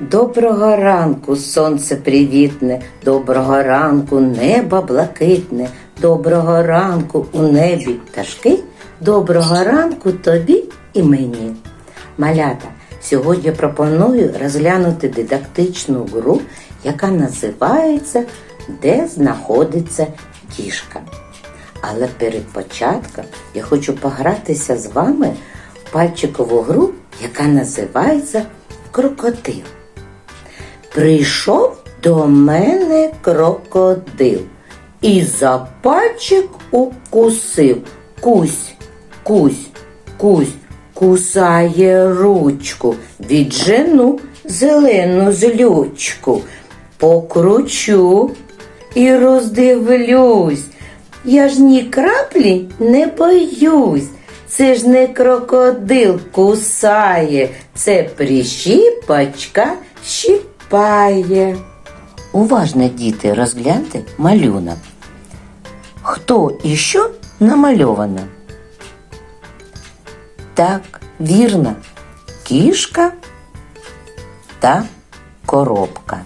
Доброго ранку, сонце привітне, доброго ранку, небо блакитне, доброго ранку у небі пташки, доброго ранку тобі і мені. Малята, сьогодні пропоную розглянути дидактичну гру, яка називається Де знаходиться кішка. Але перед початком я хочу погратися з вами в пальчикову гру, яка називається Крокодил. Прийшов до мене крокодил і за пальчик укусив. Кусь, кусь, кусь, кусає ручку, віджену зелену злючку, покручу і роздивлюсь. Я ж ні краплі не боюсь. Це ж не крокодил кусає, це прищіпочка щіпає. Уважно, діти, розгляньте малюнок. Хто і що намальовано? Так, вірно, кішка та коробка.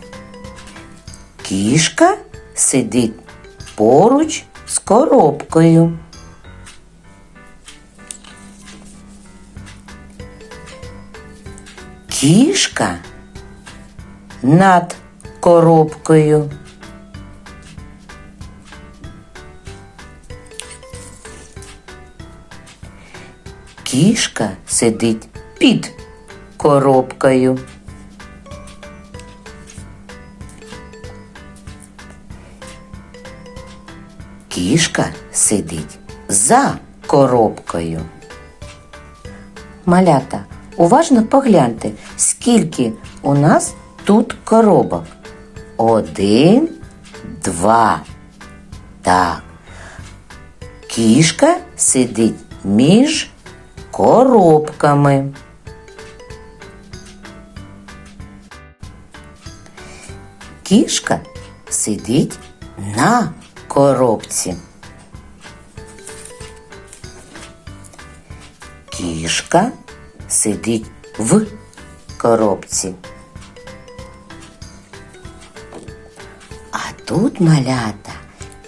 Кішка сидить поруч з коробкою. Кішка над коробкою. Кішка сидить під коробкою. Кішка сидить за коробкою. Малята, уважно погляньте, скільки у нас тут коробок. Один, два. Так. Кішка сидить між коробками. Кішка сидить на коробці. Кішка сидить в коробці. Тут малята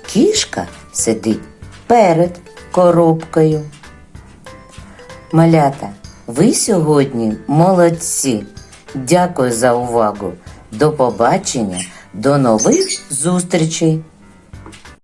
кішка сидить перед коробкою. Малята, ви сьогодні молодці. Дякую за увагу. До побачення, до нових зустрічей!